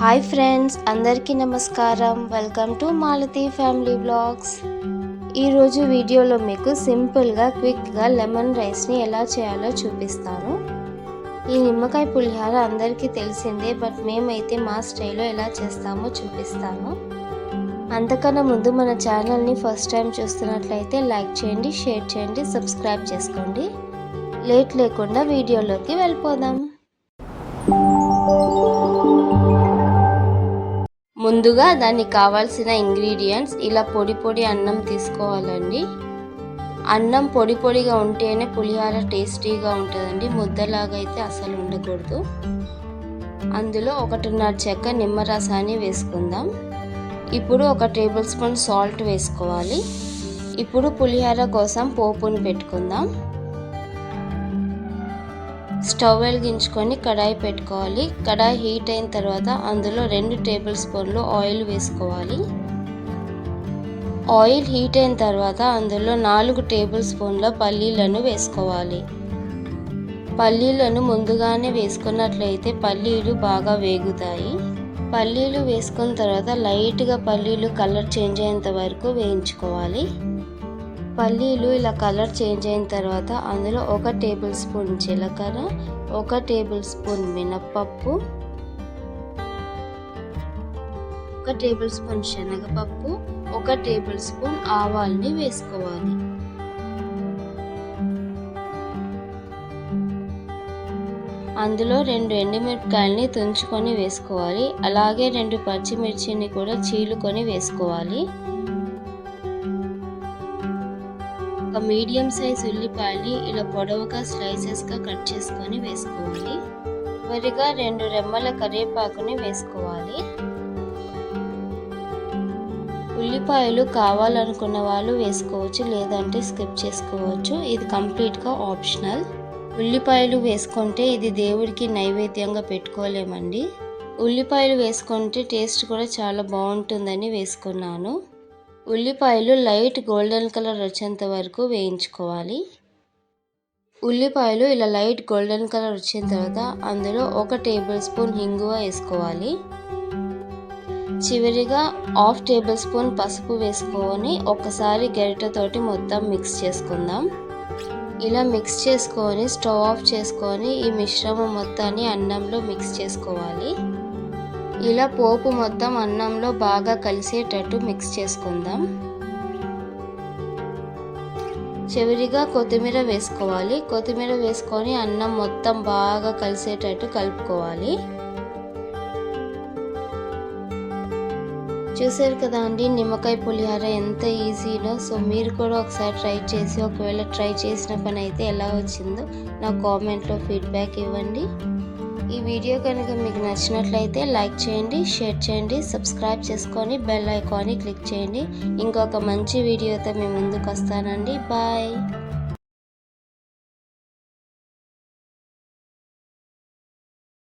Hi friends అందరికీ నమస్కారం. Welcome to Malathi family blogs. ఈరోజు వీడియోలో మీకు సింపుల్గా క్విక్గా లెమన్ రైస్ని ఎలా చేయాలో చూపిస్తాను. ఈ నిమ్మకాయ పులిహార అందరికీ తెలిసిందే బట్ మేమైతే మా స్టైల్లో ఎలా చేస్తామో చూపిస్తాను. అంతకన్నా ముందు మన ఛానల్ని ఫస్ట్ టైం చూస్తున్నట్లయితే లైక్ చేయండి షేర్ చేయండి సబ్స్క్రైబ్ చేసుకోండి. లేట్ లేకుండా వీడియోలోకి వెళ్ళిపోదాం. ముందుగా దానికి కావాల్సిన ఇంగ్రీడియంట్స్ ఇలా పొడి పొడి అన్నం తీసుకోవాలండి. అన్నం పొడి పొడిగా ఉంటేనే పులిహార టేస్టీగా ఉంటుందండి. ముద్దలాగా అయితే అసలు ఉండకూడదు. అందులో ఒకటిన్నర చెక్క నిమ్మరసాన్ని వేసుకుందాం. ఇప్పుడు ఒక టేబుల్ స్పూన్ సాల్ట్ వేసుకోవాలి. ఇప్పుడు పులిహార కోసం పోపుని పెట్టుకుందాం. స్టవ్ వెలిగించుకొని కడాయి పెట్టుకోవాలి. కడాయి హీట్ అయిన తర్వాత అందులో రెండు టేబుల్ స్పూన్లు ఆయిల్ వేసుకోవాలి. ఆయిల్ హీట్ అయిన తర్వాత అందులో నాలుగు టేబుల్ స్పూన్ల పల్లీలను వేసుకోవాలి. పల్లీలను ముందుగానే వేసుకున్నట్లయితే పల్లీలు బాగా వేగుతాయి. పల్లీలు వేసుకున్న తర్వాత లైట్గా పల్లీలు కలర్ చేంజ్ అయ్యేంత వరకు వేయించుకోవాలి. పల్లీలు ఇలా కలర్ చేంజ్ అయిన తర్వాత అందులో ఒక టేబుల్ స్పూన్ జీలకర్ర ఒక టేబుల్ స్పూన్ మినప్పప్పు ఒక టేబుల్ స్పూన్ శనగపప్పు ఒక టేబుల్ స్పూన్ ఆవాల్ని వేసుకోవాలి. అందులో రెండు ఎండుమిరపకాయలని తుంచుకొని వేసుకోవాలి. అలాగే రెండు పచ్చిమిర్చిని కూడా చీలుకొని వేసుకోవాలి. ఒక మీడియం సైజ్ ఉల్లిపాయని ఇలా పొడవుగా స్లైసెస్గా కట్ చేసుకొని వేసుకోవాలి. వరిగా రెండు రెమ్మల కరివేపాకుని వేసుకోవాలి. ఉల్లిపాయలు కావాలనుకున్న వాళ్ళు వేసుకోవచ్చు లేదంటే స్కిప్ చేసుకోవచ్చు. ఇది కంప్లీట్గా ఆప్షనల్. ఉల్లిపాయలు వేసుకుంటే ఇది దేవుడికి నైవేద్యంగా పెట్టుకోలేమండి. ఉల్లిపాయలు వేసుకుంటే టేస్ట్ కూడా చాలా బాగుంటుందని వేసుకున్నాను. ఉల్లిపాయలు లైట్ గోల్డెన్ కలర్ వచ్చేంత వరకు వేయించుకోవాలి. ఉల్లిపాయలు ఇలా లైట్ గోల్డెన్ కలర్ వచ్చిన తర్వాత అందులో ఒక టేబుల్ స్పూన్ హింగువ వేసుకోవాలి. చివరిగా హాఫ్ టేబుల్ స్పూన్ పసుపు వేసుకొని ఒకసారి గరిటతోటి మొత్తం మిక్స్ చేసుకుందాం. ఇలా మిక్స్ చేసుకొని స్టవ్ ఆఫ్ చేసుకొని ఈ మిశ్రమం మొత్తాన్ని అన్నంలో మిక్స్ చేసుకోవాలి. ఇలా పోపు మొత్తం అన్నంలో బాగా కలిసేటట్టు మిక్స్ చేసుకుందాం. చివరిగా కొత్తిమీర వేసుకోవాలి. కొత్తిమీర వేసుకొని అన్నం మొత్తం బాగా కలిసేటట్టు కలుపుకోవాలి. చూసారు కదా అండి నిమ్మకాయ పులిహార ఎంత ఈజీనో. సో మీరు కూడా ఒకసారి ట్రై చేసి ఒకవేళ ట్రై చేసిన పని అయితే ఎలా వచ్చిందో నా కామెంట్లో ఫీడ్బ్యాక్ ఇవ్వండి. ఈ వీడియో కనుక మీకు నచ్చినట్లయితే లైక్ చేయండి షేర్ చేయండి సబ్స్క్రైబ్ చేసుకొని బెల్ ఐకాన్ని క్లిక్ చేయండి. ఇంకొక మంచి వీడియోతో మేము ముందుకు వస్తానండి. బాయ్.